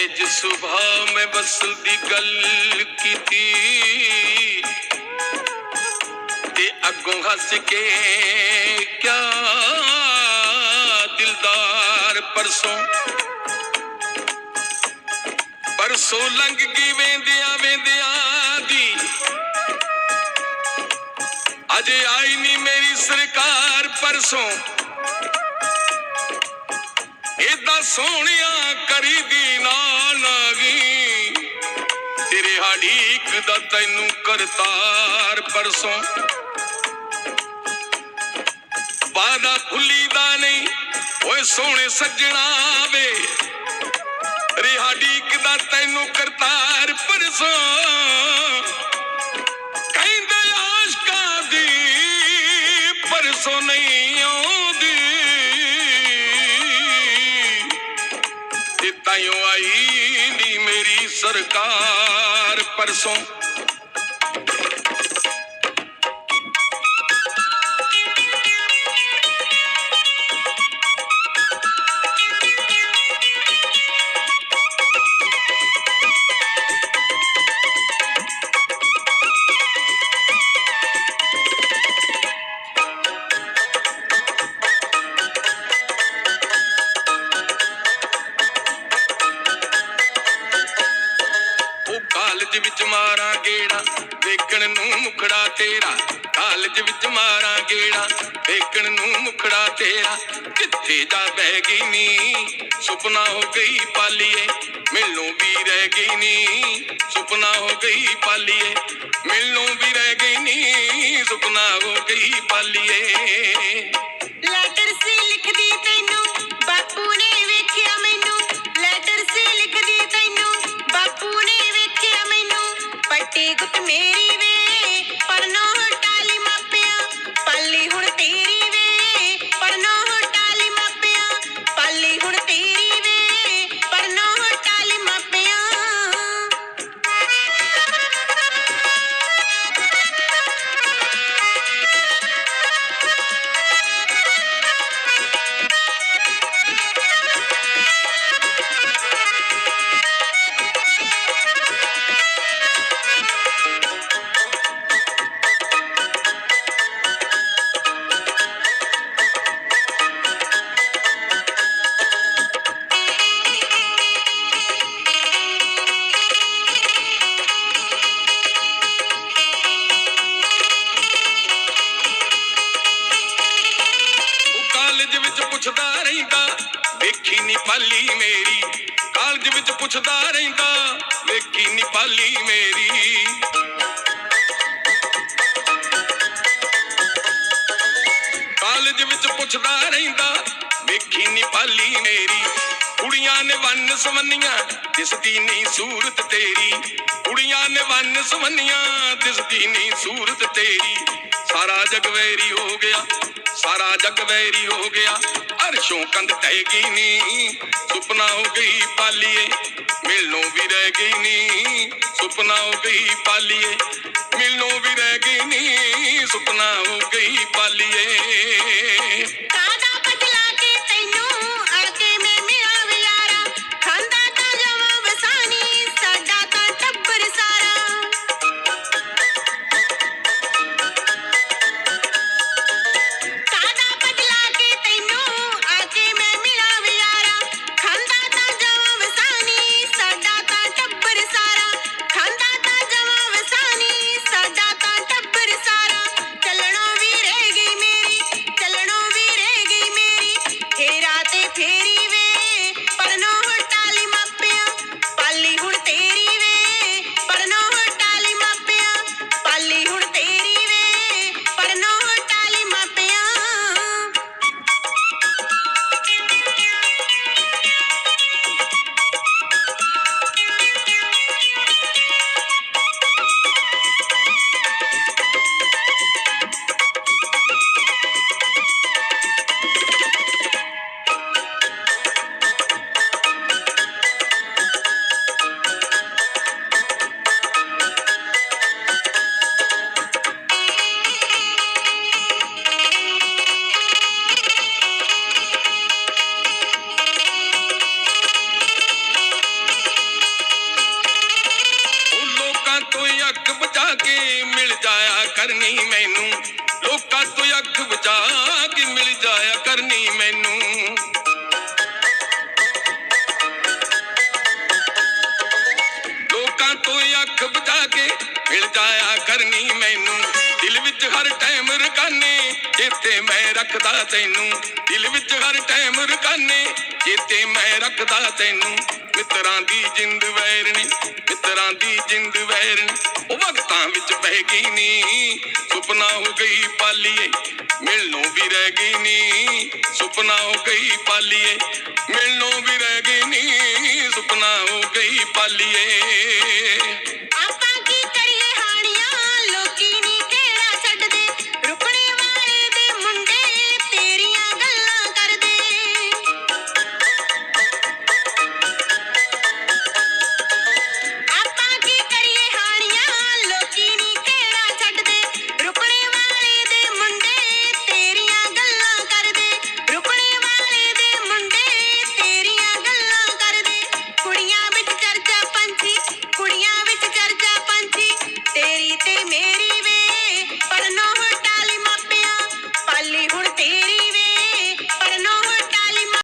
ਸਹਿਜ ਸੁਭਾਅ ਮੈਂ ਵਸਲ ਦੀ ਗੱਲ ਕੀਤੀ। ਤੇ ਅੱਗੋਂ ਹੱਸ ਕੇ ਕਿਆ ਦਿਲਦਾਰ ਪਰਸੋਂ। ਪਰਸੋਂ ਲੰਘ ਗਈ ਵੇਂਦਿਆਂ ਵੇਂਦਿਆਂ ਦੀ। ਅਜੇ ਆਈ ਨਹੀਂ ਮੇਰੀ ਸਰਕਾਰ ਪਰਸੋਂ। ਏਦਾਂ ਸੋਹਣਿਆ ਕਰੀ ਦੀ ਨਾ ਲਾਗੀ। ਤੇਰੇ ਹਾਡੀਕ ਦਾ ਤੈਨੂੰ ਕਰਤਾਰ ਪਰਸੋਂ। ਵਾਦਾ ਭੁੱਲੀ ਦਾ ਨਹੀਂ, ਓਏ ਸੋਹਣੇ ਸੱਜਣਾ ਵੇ। ਰਿਹਾਡੀ ਦਾ ਤੈਨੂੰ ਕਰਤਾਰ ਪਰਸੋਂ। ਸਰਕਾਰ ਪਰਸੋਂ ਕਾਲਜ ਵਿੱਚ ਮਾਰਾਂ ਗੇੜਾ, ਵੇਖਣ ਨੂੰ ਮੁਖੜਾ ਤੇਰਾ, ਕਾਲਜ ਵਿੱਚ ਮਾਰਾਂ ਗੇੜਾ, ਵੇਖਣ ਨੂੰ ਮੁਖੜਾ ਤੇਰਾ, ਕਿੱਥੇ ਜਾ ਬਹਿ ਗਈ ਨੀ? ਸੁਪਨਾ ਹੋ ਗਈ ਪਾਲੀਏ, ਮਿਲਣੋਂ ਵੀ ਰਹਿ ਗਈ ਨੀ। ਸੁਪਨਾ ਹੋ ਗਈ ਪਾਲੀਏ, ਮਿਲਣੋਂ ਵੀ ਰਹਿ ਗਈ ਨੀ। ਸੁਪਨਾ ਹੋ ਗਈ ਪਾਲੀਏ। ਕਾਲਜ ਵਿੱਚ ਪੁੱਛਦਾ ਰਹਿੰਦਾ, ਵੇਖੀ ਨੀ ਪਾਲੀ ਮੇਰੀ। ਕਾਲਜ ਵਿੱਚ ਪੁੱਛਦਾ ਰਹਿੰਦਾ, ਵੇਖੀ ਨੀ ਪਾਲੀ ਮੇਰੀ। ਕਾਲਜ ਵਿੱਚ ਪੁੱਛਦਾ ਰਹਿੰਦਾ, ਵੇਖੀ ਨੀ ਪਾਲੀ ਮੇਰੀ। ਕੁੜੀਆਂ ਨੇ ਵੰਨ ਸਵੰਨੀਆਂ, ਦਿਸਦੀ ਨਹੀਂ ਸੂਰਤ ਤੇਰੀ। ਕੁੜੀਆਂ ਨੇ ਵੰਨ ਸਵੰਨੀਆਂ, ਦਿਸਦੀ ਨਹੀਂ ਸੂਰਤ ਤੇਰੀ। ਸਾਰਾ ਜਗ ਵੈਰੀ ਜਗ ਵੈਰੀ ਹੋ ਗਿਆ। ਅਰਸ਼ੋਂ ਕੰਧ ਟਹਿ ਗਈ ਨੀ। ਸੁਪਨਾ ਹੋ ਗਈ ਪਾਲੀਏ। ਮਿਲਣੋਂ ਵੀ ਰਹਿ ਗਈ ਨੀ। ਸੁਪਨਾ ਹੋ ਗਈ ਪਾਲੀਏ। ਮਿਲਣੋਂ ਵੀ ਰਹਿ ਗਈ ਨੀ। ਸੁਪਨਾ ਹੋ ਗਈ ਪਾਲੀਏ। ਕਰਨੀ ਮੈਨੂੰ? ਮੈਂ ਰੱਖਦਾ ਤੈਨੂੰ। ਦਿਲ ਵਿੱਚ ਹਰ ਟਾਈਮ ਰਕਾਨੇ ਜਿੱਤੇ ਮੈਂ ਰੱਖਦਾ ਤੈਨੂੰ। ਮਿੱਤਰਾਂ ਦੀ ਜਿੰਦ ਵੈਰਣੀ ਮਿੱਤਰਾਂ ਦੀ ਜਿੰਦ ਵੈਰਣੀ ਉਹ ਵਕਤਾਂ ਵਿੱਚ ਪੈ ਗਈ ਨੀ, ਸੁਪਨਾ ਹੋ ਗਈ ਪਾਲੀਏ, ਮਿਲਣੋਂ ਵੀ ਰਹਿ ਗਈ ਨੀ। ਸੁਪਨਾ ਹੋ ਗਈ ਪਾਲੀਏ, ਮਿਲਣੋਂ ਵੀ ਰਹਿ ਗਈ ਨੀ, ਸੁਪਨਾ ਹੋ ਗਈ ਪਾਲੀਏ।